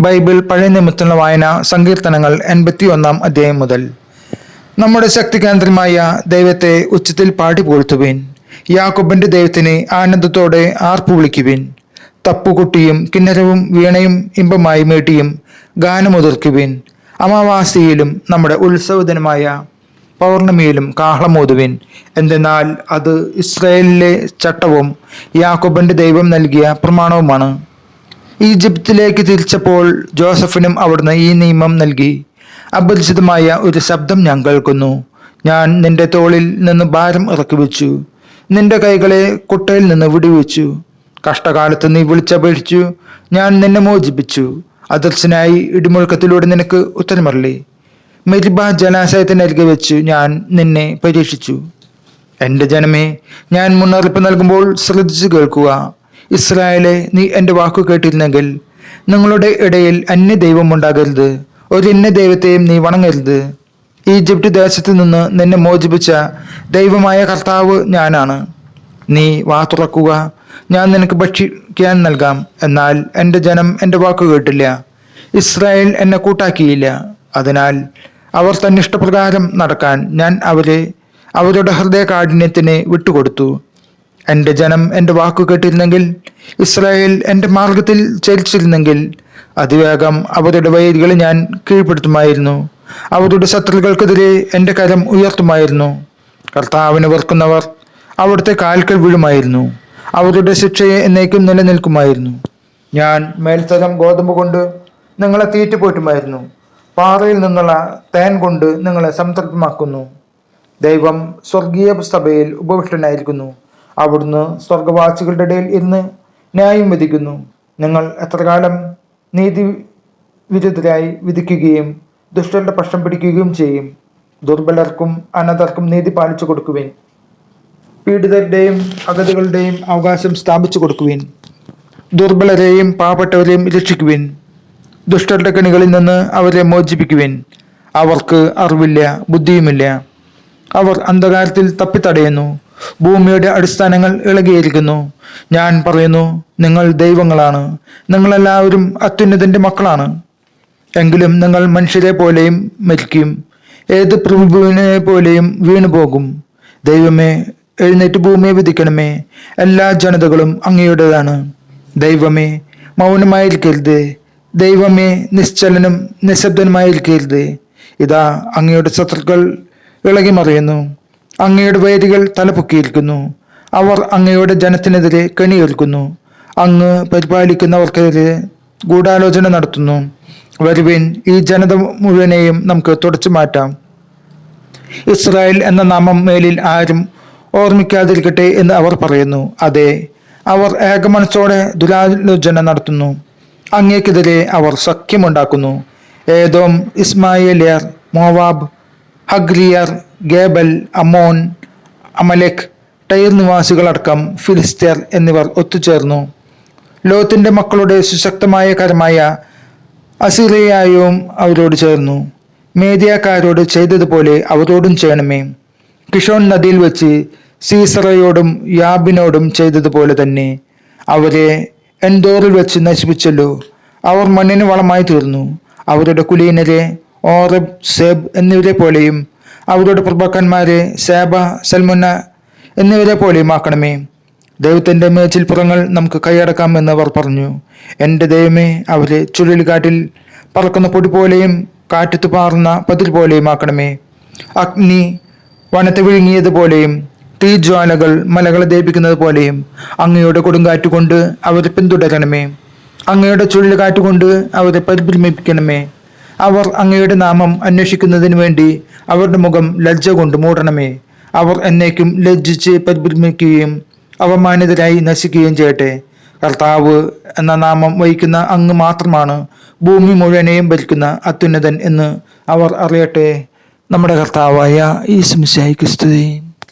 Bible പഴയ നിമിത്തുള്ള വായന സങ്കീർത്തനങ്ങൾ എൺപത്തി ഒന്നാം അധ്യായം മുതൽ. നമ്മുടെ ശക്തി കേന്ദ്രമായ ദൈവത്തെ ഉച്ചത്തിൽ പാടി പുകഴ്ത്തുവിൻ. യാക്കോബിന്റെ ദൈവത്തിന് ആനന്ദത്തോടെ ആർപ്പു വിളിക്കുവിൻ. തപ്പുകുട്ടിയും കിന്നരവും വീണയും ഇമ്പമായി മീട്ടിയും ഗാനമുതിർക്കുവിൻ. അമാവാസിയിലും നമ്മുടെ ഉത്സവദിനമായ പൗർണമിയിലും കാഹളമോതുവിൻ എന്തെന്നാൽ അത് ഇസ്രയേലിലെ ചട്ടവും യാക്കോബിന്റെ ദൈവം നൽകിയ പ്രമാണവുമാണ്. ഈജിപ്തിലേക്ക് തിരിച്ചപ്പോൾ ജോസഫിനും അവിടുന്ന് ഈ നിയമം നൽകി. അപരിചിതമായ ഒരു ശബ്ദം ഞാൻ കേൾക്കുന്നു. ഞാൻ നിന്റെ തോളിൽ നിന്ന് ഭാരം ഇറക്കി വെച്ചു നിന്റെ കൈകളെ കുട്ടയിൽ നിന്ന് വിടുവിച്ചു. കഷ്ടകാലത്ത് നീ വിളിച്ചപേക്ഷിച്ചു. ഞാൻ നിന്നെ മോചിപ്പിച്ചു. അദർശനായി ഇടിമുഴക്കത്തിലൂടെ നിനക്ക് ഉത്തരമറളി മെരിബ ജലാശയത്തിനരികെ വെച്ച് ഞാൻ നിന്നെ പരീക്ഷിച്ചു. എന്റെ ജനമേ ഞാൻ മുന്നറിയിപ്പ് നൽകുമ്പോൾ ശ്രദ്ധിച്ചു കേൾക്കുക. ഇസ്രായേലെ നീ എന്റെ വാക്കു കേട്ടിരുന്നെങ്കിൽ നിങ്ങളുടെ ഇടയിൽ അന്യ ഒരു ഇന്ന ദൈവത്തെയും നീ വണങ്ങരുത്. ഈജിപ്റ്റ് ദേശത്തു നിന്ന് നിന്നെ മോചിപ്പിച്ച ദൈവമായ കർത്താവ് ഞാനാണ്. നീ വാ തുറക്കുക. ഞാൻ നിനക്ക് ഭക്ഷിക്കാൻ നൽകാം. എന്നാൽ എന്റെ ജനം എന്റെ വാക്കു കേട്ടില്ല. ഇസ്രായേൽ എന്നെ കൂട്ടാക്കിയില്ല. അതിനാൽ അവർ തന്നിഷ്ടപ്രകാരം നടക്കാൻ ഞാൻ അവരെ അവരുടെ ഹൃദയ കാഠിന്യത്തിന് വിട്ടുകൊടുത്തു. എന്റെ ജനം എന്റെ വാക്കു കേട്ടിരുന്നെങ്കിൽ ഇസ്രായേൽ എന്റെ മാർഗത്തിൽ ചരിച്ചിരുന്നെങ്കിൽ അതിവേഗം അവരുടെ വൈരികളെ ഞാൻ കീഴ്പ്പെടുത്തുമായിരുന്നു. അവരുടെ ശത്രുക്കൾക്കെതിരെ എന്റെ കരം ഉയർത്തുമായിരുന്നു. കർത്താവിനെ വെറുക്കുന്നവർ അവിടുത്തെ കാൽക്കൽ വീഴുമായിരുന്നു. അവരുടെ ശിക്ഷയെ എന്നേക്കും നിലനിൽക്കുമായിരുന്നു. ഞാൻ മേൽത്തരം ഗോതമ്പ് കൊണ്ട് നിങ്ങളെ തീറ്റുപോറ്റുമായിരുന്നു. പാറയിൽ നിന്നുള്ള തേൻ കൊണ്ട് നിങ്ങളെ സംതൃപ്തമാക്കുന്നു. ദൈവം സ്വർഗീയ സഭയിൽ ഉപവിഷ്ടനായിരിക്കുന്നു. അവിടുന്ന് സ്വർഗവാസികളുടെ ഇടയിൽ ഇന്ന് ന്യായം വിധിക്കുന്നു. നിങ്ങൾ എത്ര കാലം നീതി വിരുദ്ധരായി വിധിക്കുകയും ദുഷ്ടരുടെ പക്ഷം പിടിക്കുകയും ചെയ്യും. ദുർബലർക്കും അനതർക്കും നീതി പാലിച്ചു കൊടുക്കുവിൻ. പീഡിതരുടെയും അഗതികളുടെയും അവകാശം സ്ഥാപിച്ചു കൊടുക്കുവിൻ. ദുർബലരെയും പാവപ്പെട്ടവരെയും രക്ഷിക്കുവിൻ. ദുഷ്ടരുടെ കണികളിൽ നിന്ന് അവരെ മോചിപ്പിക്കുവിൻ. അവർക്ക് അറിവില്ല ബുദ്ധിയുമില്ല. അവർ അന്ധകാരത്തിൽ തപ്പിത്തടയുന്നു. ഭൂമിയുടെ അടിസ്ഥാനങ്ങൾ ഇളകിയിരിക്കുന്നു. ഞാൻ പറയുന്നു നിങ്ങൾ ദൈവങ്ങളാണ്. നിങ്ങളെല്ലാവരും അത്യുന്നതിന്റെ മക്കളാണ്. എങ്കിലും നിങ്ങൾ മനുഷ്യരെ പോലെയും മരിക്കും. ഏത് പ്രഭുവിനെ പോലെയും വീണുപോകും. ദൈവമേ എഴുന്നേറ്റ് ഭൂമിയെ വിധിക്കണമേ. എല്ലാ ജനതകളും അങ്ങയുടേതാണ്. ദൈവമേ മൗനമായിരിക്കരുത്. ദൈവമേ നിശ്ചലനും നിശബ്ദനുമായിരിക്കരുത്. ഇതാ അങ്ങയുടെ ശത്രുക്കൾ ഇളകി മറിയുന്നു അങ്ങയുടെ വൈരികൾ തലപൊക്കിയിരിക്കുന്നു. അവർ അങ്ങയുടെ ജനത്തിനെതിരെ കെണിയേൽക്കുന്നു. അങ്ങ് പരിപാലിക്കുന്നവർക്കെതിരെ ഗൂഢാലോചന നടത്തുന്നു. വരുവിൻ ഈ ജനത മുഴുവനെയും നമുക്ക് തുടച്ചു മാറ്റാം. ഇസ്രായേൽ എന്ന നാമം മേലിൽ ആരും ഓർമ്മിക്കാതിരിക്കട്ടെ എന്ന് അവർ പറയുന്നു. അതെ അവർ ഏകമനസ്സോടെ ദുരാലോചന നടത്തുന്നു. അങ്ങേക്കെതിരെ അവർ സഖ്യമുണ്ടാക്കുന്നു. ഏതോം ഇസ്മായേലിയർ മോവാബ് ഹഗ്രിയർ ഗേബൽ അമോൻ അമലെക് ടൈർ നിവാസികളടക്കം ഫിലിസ്തർ എന്നിവർ ഒത്തുചേർന്നു. ലോത്തിന്റെ മക്കളുടെ സുശക്തമായ കരമായ അസിറിയായും അവരോട് ചേർന്നു. മേദിയക്കാരോട് ചെയ്തതുപോലെ അവരോടും ചെയ്യണമേ. കിഷോൺ നദിയിൽ വെച്ച് സീസറയോടും യാബിനോടും ചെയ്തതുപോലെ തന്നെ. അവരെ എൻഡോറിൽ വെച്ച് നശിപ്പിച്ചല്ലോ. അവർ മണ്ണിന് വളമായി തീർന്നു. അവരുടെ കുലീനരെ ഓറബ് സെബ് എന്നിവരെ പോലെയും അവരുടെ പ്രഭാക്കന്മാരെ സേബ സൽമുന്ന എന്നിവരെ പോലെയും ആക്കണമേ ദൈവത്തിന്റെ മേച്ചിൽപ്പുറങ്ങൾ നമുക്ക് കൈയടക്കാമെന്ന് അവർ പറഞ്ഞു. എന്റെ ദൈവമേ അവരെ ചുഴലിക്കാറ്റിൽ പറക്കുന്ന പൊടി പോലെയും കാറ്റത്ത് പാറുന്ന പതിൽ പോലെയും ആക്കണമേ. അഗ്നി വനത്തെ വിഴുങ്ങിയതുപോലെയും തീജ്വാലകൾ മലകളെ ദേപിക്കുന്നത് പോലെയും അങ്ങയുടെ കൊടുങ്കാറ്റ് കൊണ്ട് അവരെ പിന്തുടരണമേ. അങ്ങയുടെ ചുഴലിക്കാറ്റ് കൊണ്ട് അവരെ പരിഭ്രമിപ്പിക്കണമേ. അവർ അങ്ങയുടെ നാമം അന്വേഷിക്കുന്നതിന് വേണ്ടി അവരുടെ മുഖം ലജ്ജ കൊണ്ട് മൂടണമേ. അവർ എന്നേക്കും ലജ്ജിച്ച് പരിഭ്രമിക്കുകയും അവമാനിതരായി നശിക്കുകയും ചെയ്യട്ടെ. കർത്താവ് എന്ന നാമം വഹിക്കുന്ന അങ്ങ് മാത്രമാണ് ഭൂമി മുഴുവനെയും ഭരിക്കുന്ന അത്യുന്നതൻ എന്ന് അവർ അറിയട്ടെ. നമ്മുടെ കർത്താവായ ഈ സംശയിക്ക് സ്തുതി.